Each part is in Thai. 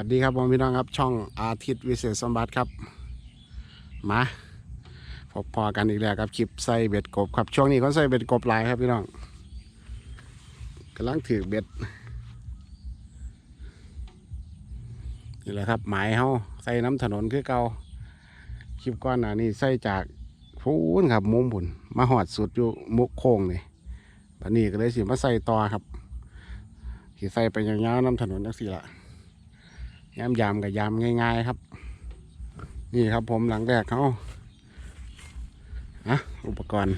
วัสดีครับผมพี่น้องครับ ช่องอาทิตย์วิเศษสมบัติครับ มาพบพอกันอีกแล้วครับคลิปใส่เบ็ดกบครับช่วงนี้คนใส่เบ็ดกบหลายครับพี่น้องกำลังถือเบ็ดนี่แหละครับหมายเฮาใส่น้ำถนนคือเก่าคลิปก้อนหนานี่ใส่จากพูนครับมุมผุนมาหอดสุดอยู่มุกโค้งนี่บันนี้ก็เลยสิมาใส่ต่อครับสิใส่ไปยาวๆน้ำถนนจังสี่ละ ยามยามกับยามง่าย ๆ ครับ นี่ครับผมหลังแรกเขาอะอุปกรณ์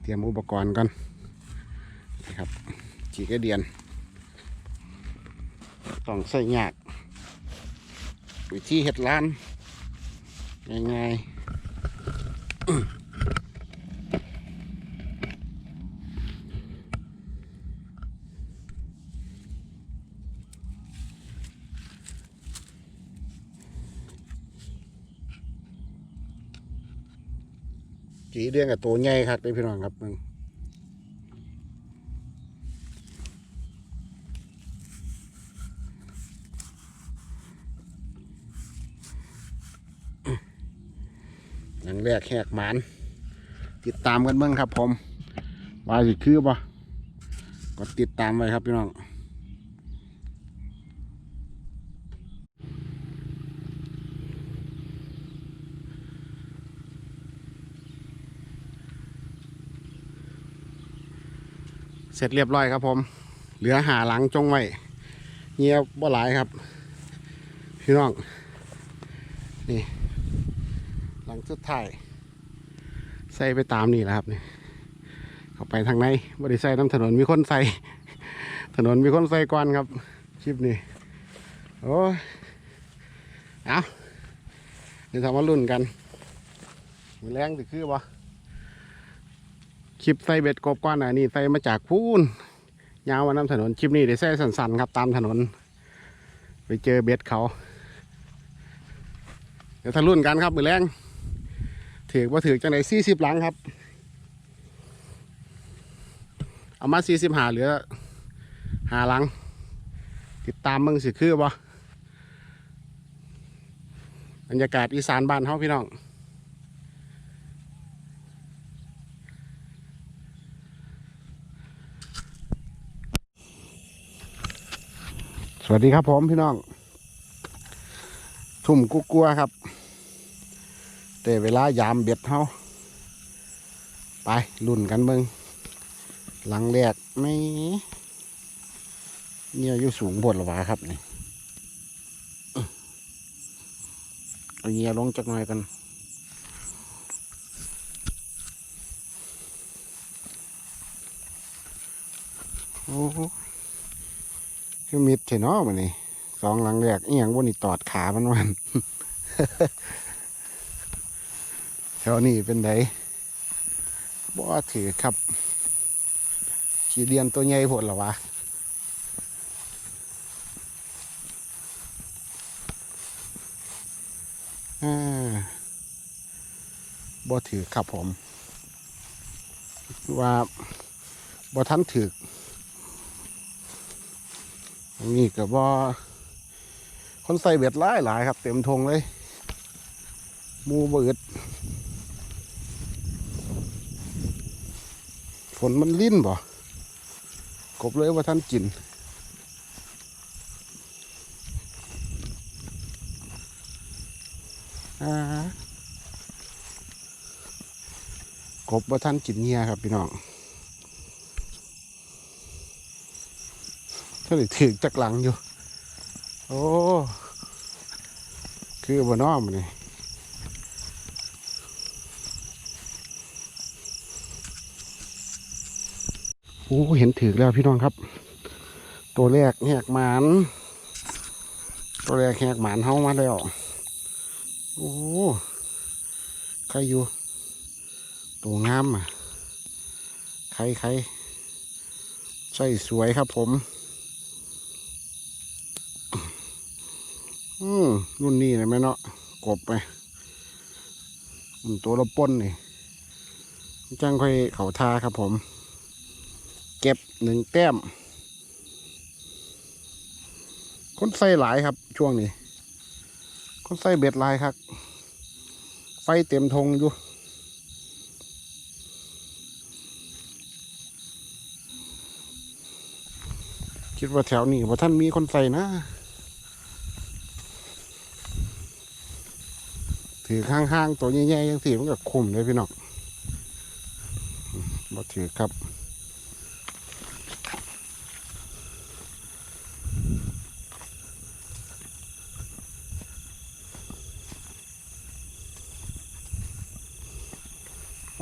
เตรียมอุปกรณ์ก่อนนี่ครับจีกระเดียน ต้องใส่หยากวิธีเห็ดร้านง่ายๆจี เดียนกับตัวใหญ่ครับเลยพี่น้องครับมึงหลังแรกแหกหมาน ติดตามกันเบิ่งครับผม ว่าสิคือบ่กดติดตามไว้ครับพี่น้อง เสร็จเรียบร้อยครับผม เหลือหาหลังจงไว้เงียบบ่หลายครับ พี่น้อง นี่ หลังสุดท้ายใส่ไปตามนี่แหละครับนี่เข้าไปทางในบริใส่น้ำถนนมีคนใส่ ถนนมีคนใส่ก่อนครับคลิปนี้โอ้เอาเดี๋ยวทำมารุ่นกันมีแรงสิคือบ่ คลิปใส่เบ็ดกบก้อนอะนี่ใส่มาจากพูนยาวมาน้ำถนนคลิปนี้ได้ใส่สันๆครับตามถนน ไปเจอเบ็ดเขาเดี๋ยวทะรุ่นกันครับมือแรงถือว่าถือจังไหนสี่สิบหลังครับ เอามาสี่สิบหาเหลือหาหลัง ติดตามมึงสิคือบ่บรรยากาศอีสานบ้านเฮาพี่น้อง สวัสดีครับผมพี่น้อง ทุ่มกุกลัวครับ แต่เวลายามเบ็ดเฮาไปลุ่นกันเบิงหลังแรกไม่เนี่ยอยู่สูงบนหรอวะครับนี่เอาเงียลงจักหน่อยกันโอ้ คือมิดเถอะเนาะมันนี่สองหลังแรกเอียงบนนี่ตอดขามันวันแถวนี้เป็นไดบ่ถือครับ ขีเดียนตัวใหญ่ผดหรอวะบ่ถือครับผม ว่าบ่ทันถือ นนี้ก็บ่คนใส่เบ็ดหลายหลายครับ เต็มทงเลยมูเบิดฝนมันลิ้นบ่กบเลยว่าท่านกินกบว่าท่านกินเงียครับพี่น้อง ถ้าถือจักหลังอยู่ โอ้คือบ่น้อมนี่โอ้เห็นถือแล้วพี่น้องครับ ตัวแรกแหกหมาน ตัวแรกแหกหมานเฮามาแล้ว โอ้ใครอยู่ ตัวงามอะใครใครใช่สวยครับผม อืม รุ่นนี้เลยไหมเนาะกบไปมันตัวละป้นนี่จังค่อยเขาทาครับผม เก็บหนึ่งแต้ม คนใส่หลายครับช่วงนี้ คนใส่เบ็ดลายครับ ไฟเต็มทงอยู่คิดว่าแถวนี้ว่าท่านมีคนใส่นะ ถือข้างๆตัวใหญ่ๆยังถือมันก็คุ้มเลยพี่น้องบ่ถือครับ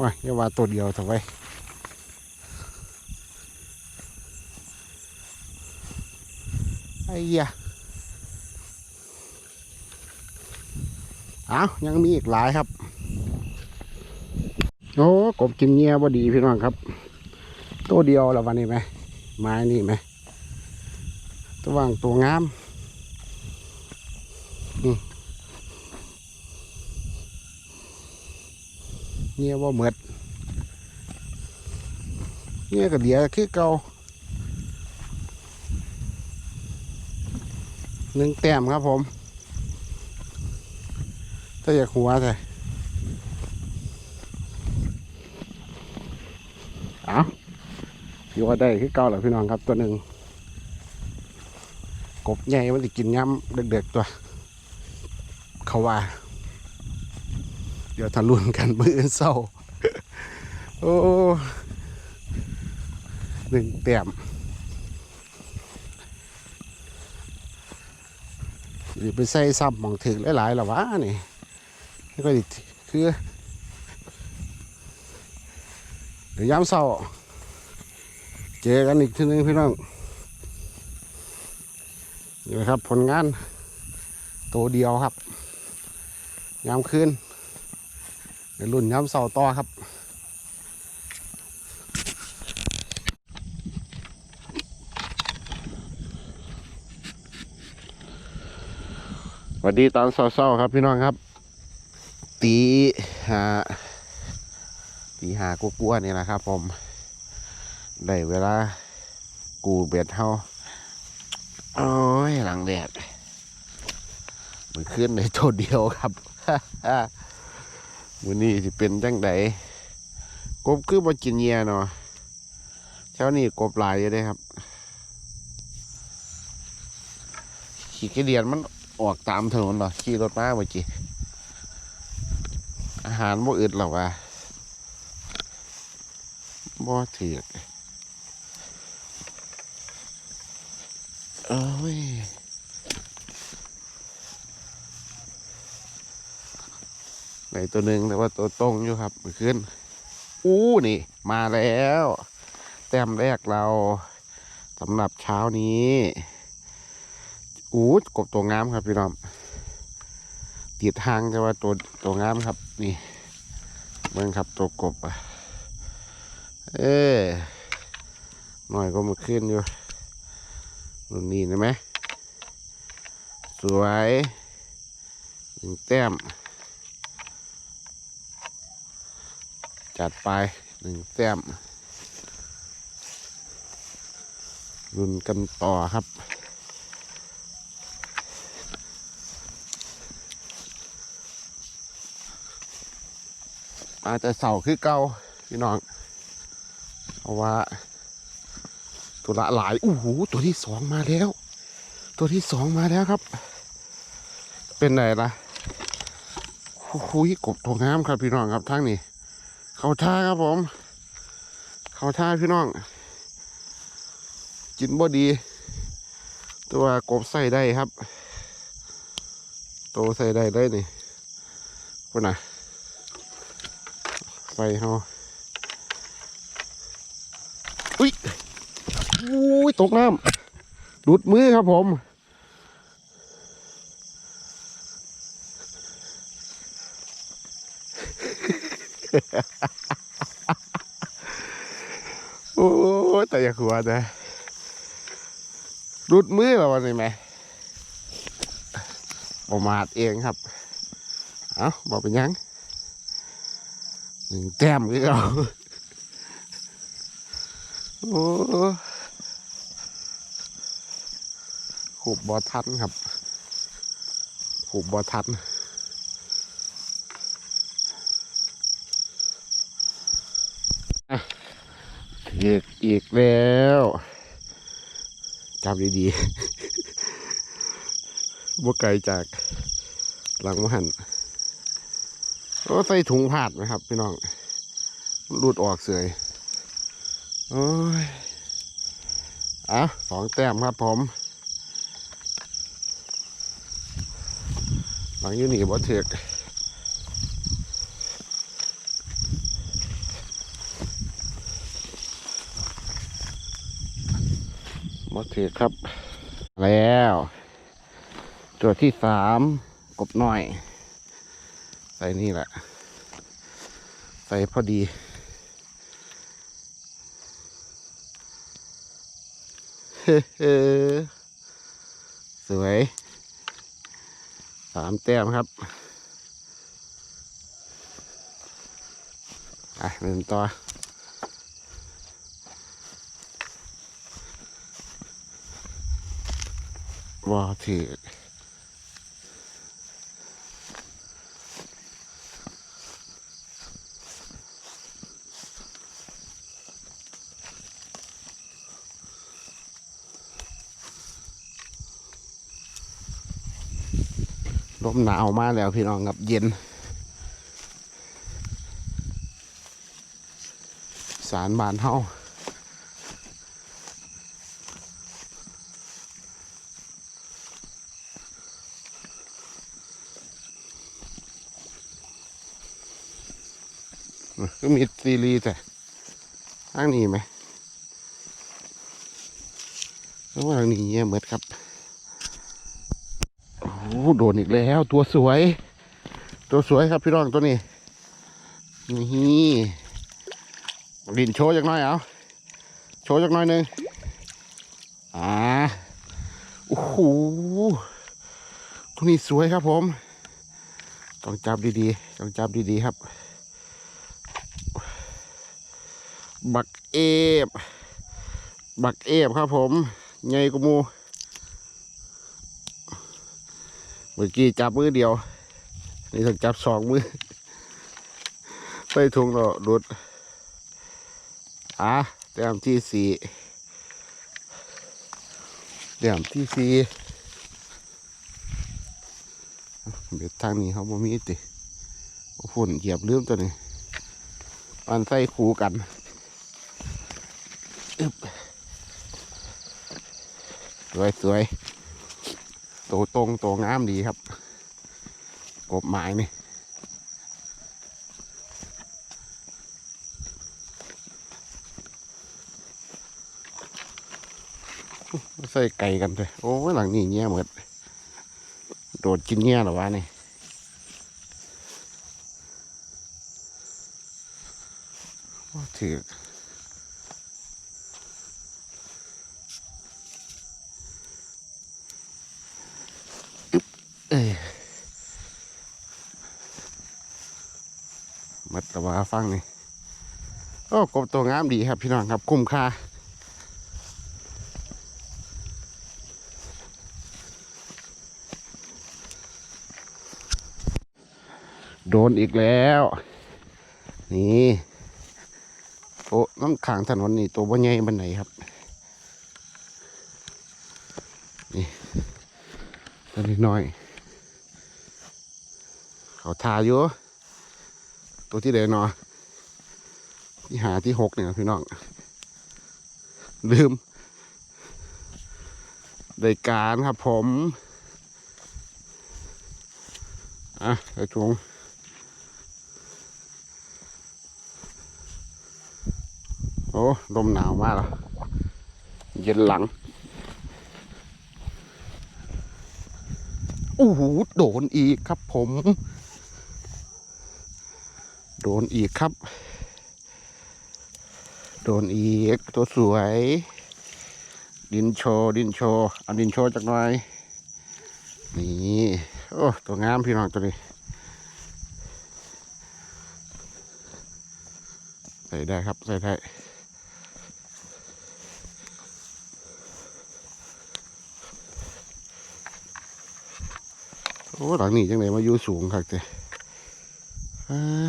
ว่าอย่าว่าตัวเดียวเถอะไว้ไอ้เหี้ อ้ายังมีอีกหลายครับ โอ้กบกินเงี้ยบ่ดีพี่น้องครับ ตัวเดียวแล้ววันนี้ไหมไม้นี่ไหมตัวว่างตัวงามเงี้ยบ่เหมือดเงี้ยก็เดียคือเก่าหนึ่งแต้มครับผม ถ้าอยากหัวใส่เอาอยู่ว่าได้คือเก่าแหละพี่น้องครับตัวหนึ่งกบใหญ่มันจะกินย้ำเด็กๆตัว เขาว่า เดี๋ยวทะลุนกันมืออนเศร้า โอ้หนึ่งแต้มหรือไปใส่ซ้ำหมองถึงหลายๆหรอวะนี่ นี่ก็ดิคือเดี๋ยวย้ำเศร้าเจอกันอีกทีนึงพี่น้องนี่นะครับผลงานตัวเดียวครับย้ำคืนเดี๋ยวรุ่นย้ำเสาต่อครับสวัสดีตอนเศร้าๆครับพี่น้องครับ ตีหาตีหากลัวๆนี่แหละครับ ผม ได้เวลากูเบ็ดเฮาโอ้ยหลังแดดมันขึ้นในโทษเดียวครับมือนี้สิเป็นจังไดกบคือบ่กินเยียเนาะเช้านี้กบหลายอยู่เด้ครับ ขี่กระเดียนมันออกตามถนนเหรอขี่รถมาเมื่อกี้ หารบ่อึดหรอวะบ่ถือกเอ้ยในตัวหนึ่งแต่ว่าตัวตรงอยู่ครับมือขึ้น อู้นี่ มาแล้ว แต้มแรกเราสำหรับเช้านี้อู้กบตัวงามครับพี่น้อง ติดทางแต่ว่าตัวตัวงามครับ นี่เบิ่งครับตัวกบอะเออหน่อยก็มาขึ้นอยู่รุ่นนี้นะไหมสวยหนึ่งแต้ม จัดไปหนึ่งแต้มรุ่นกันต่อครับ อาจจะเสาคือเก่าพี่น้องเพราะว่า ตัวละหลายโอู้หูตัวที่สองมาแล้ว ตัวที่สองมาแล้วครับ เป็นไงล่ะโอ้โหกบตัวงามครับพี่น้องครับทั้งนี้ เขาท่าครับผม เขาท่าพี่น้องกินบ่ดี ตัวกบใส่ได้ครับ โตใส่ได้ได้นี่คนน่ะ ใส่เฮาอุ้ยอุ้ยตกน้ำหลุดมือครับผมโอ้ยแต่อย่าขัวนะรุดมือแล้ววันนี้ไหมประมาทเองครับ เอาบอกเป็นหยังห นึ่งแต้มคือเราโอ้คหูบบอทันครับหูบบอทันอะอีกอีกแล้วจำดีๆบ่ไกลจากหลังมหัน โอ้ใส่ถุงผาดไหมครับ พี่น้องหลุดออกเสยโอ้ยอะสองแต้มครับผม หลังยูนี่บ่เถือกบ่เถกครับ แล้ว ตัวที่สามกบน้อย ส่นี่แหละ ใส่พอดี เฮ้สวยสามแต้มครับอะเดินต่อว่าถือ ลมหนาวมาแล้วพี่น้องครับเย็น สารบานเฮาก็มีซีรีส์แต่ทางนี้ไหมแล้วว่าทางนี้เงียบเหมือดครับ อ้โหโดนอีกแล้ว ตัวสวย ตัวสวยครับพี่น้องตัวนี้ นี่ดินโชว์จักน่อยเอาโชว์จักหน่อยหนึ่งอ่าโอ้โหตัวนี้สวยครับผม ต้องจับดีๆ ต้องจับดีๆครับ บักเอฟบักเอฟครับผมใหญ่กว่าหมู เมื่อกี้จับมือเดียว นี่ต้องจับสองมือใส่ถุงเราดุดอะแต้มที่สี่แต้มที่สี่เบ็ดทางนี้เขาบ่มีติฝุ่นเหยียบเรื่องตัวนี้ปันใส่คูกันอึบสวยสวย โตตรงโตงามดีครับ กบไม้นี่ใส่ไก่กันเลยโอ้ยหลังนี้เงี้ยเหมือนโดดกินเงี้ยหรอวะนี่ถือบเอ้ยมัดตะวา ฟังนี่โอ้กบตัวงามดีครับพี่น้องครับคุ้มค่าโดนอีกแล้ว นี่โอ้น้ำขางถนนนี่ตัวบ่ใหญ่บันไหนครับ นี่ตัวนี้น้อย เขาทาอยู่ ตัวที่เดนเนาะที่หาที่หกเนี่ยพี่น้อง ลืมได้การครับผม อะไอ้ถุงโอ้ ลมหนาวมากแล้วเย็นหลังโอ้โหโดนอีกครับผม โดนอีกครับ โดนอีกตัวสวย ดินโชดินโชว์เอาดินโชจากหน่อย นี่โอ้ตัวงามพี่น้องตัวนี้ใส่ได้ครับใส่ได้โอ้หลังนี้จังไหนมาอยู่สูงครับเจ้อ่า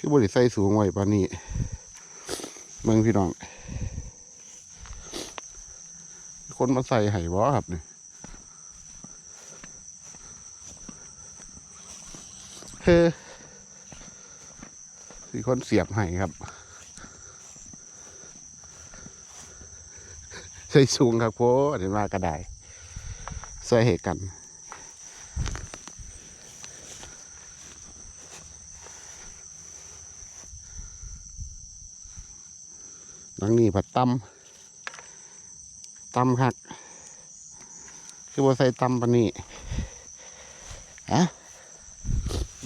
คือ บริใส่สูงไว้ปานนี้เมืองพี่น้อง คนมาใส่ไห้บ่ครับนี่เฮ้สีคนเสียบไห้ครับ ใส่สูงครับโพเดี๋ยวมากระไดใส่เหตุกัน หลังนี้ผัดตำตำคัก คือว่าใส่ตำปานนี้อะ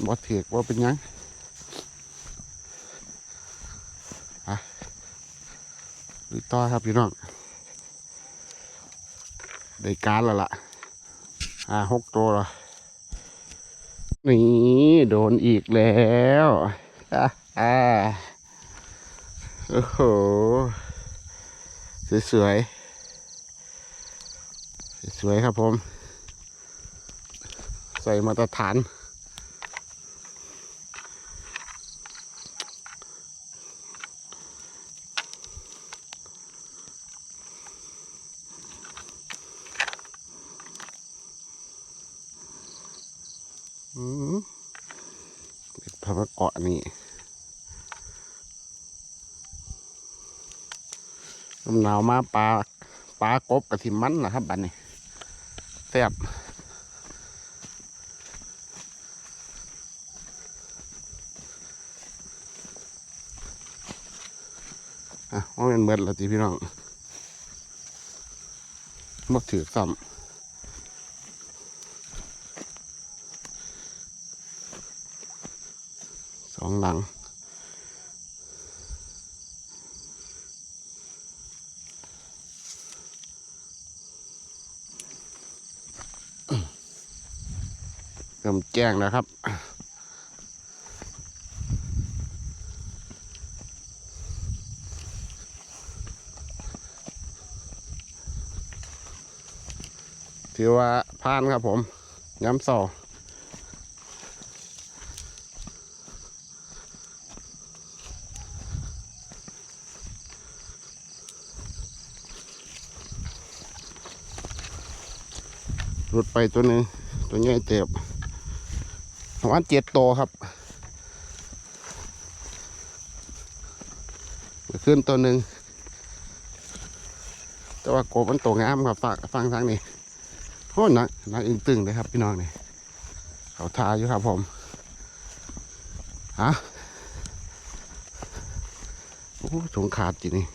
บ่เถียกว่าเป็นยังอะลุยต่อครับพี่น้องได้การแล้วล่ะอ่าหกตัวล้วนี่ โดนอีกแล้วอ่าอ่า โอ้โห สวยๆ สวยครับผม ใส่มาตรฐาน อืมเป็นพระเกาะนี่ลมหนาวมาปลาปลากบกับทิมมันนะครับบัดนี้แซ่บอะว่าเป็นเบิดล้วจีพี่น้องบ่ถือซ้ำสองหลัง เริ่มแจ้งแล้วครับ ถือว่าผ่านครับผม ย้ำสอหลุดไปตัวนึงตัวใหญ่เจ็บ ประมาณเจ็ดตัวครับขึ้นตัวหนึ่งแต่ว่าโกบมันโตงามครับฝากฟังทางนี้โอ้หนักหนักอึ้งตึงเลยครับพี่น้องนี่เขาทาอยู่ครับผมฮะโอ้สงขาดจีนี่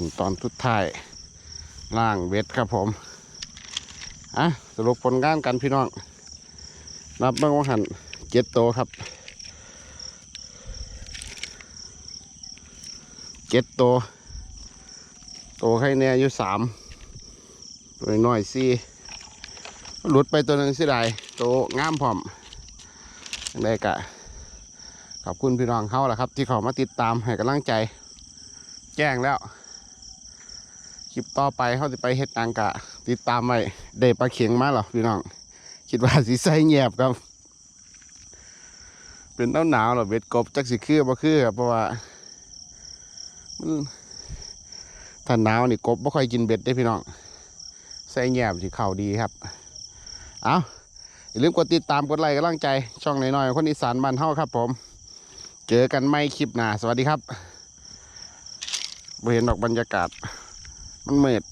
ขั้นตอนสุดท้ายล่างเวทครับผมอะสรุปผลงานกันพี่น้อง นับเบื้องว่าหันเจ็ดโตวครับเจ็ดโตวโตวให้แน่อยู่สามตัวน้อยสี่หลุดไปตัวหนึ่งสิได้โตงามพร้อมได้กะขอบคุณพี่น้องเขาแหละครับ ที่เขามาติดตามให้กำลังใจ แจ้งแล้ว คลิปต่อไปเขาจะไปเฮ็ดตังกะ ติดตามไว้ได้ปลาเข็งมาหรอพี่น้อง คิดว่าสิใส่แยบครับ เป็นหนาหนาวหรอเบ็ดกบจักสิคือบ่คือครับเพราะว่ามันถ้าหนาวนี่กบบ่ค่อยกินเบ็ดได้พี่น้องใส่แยบสิเข้าดีครับ เอาอย่าลืมกดติดตามกดไลค์กำลังใจ ช่องน้อยๆคนอีสานบ้านเฮาครับ ผม เจอกันไม่คลิปหน้าสวัสดีครับเห็นดอกบรรยากาศ มันเม็ด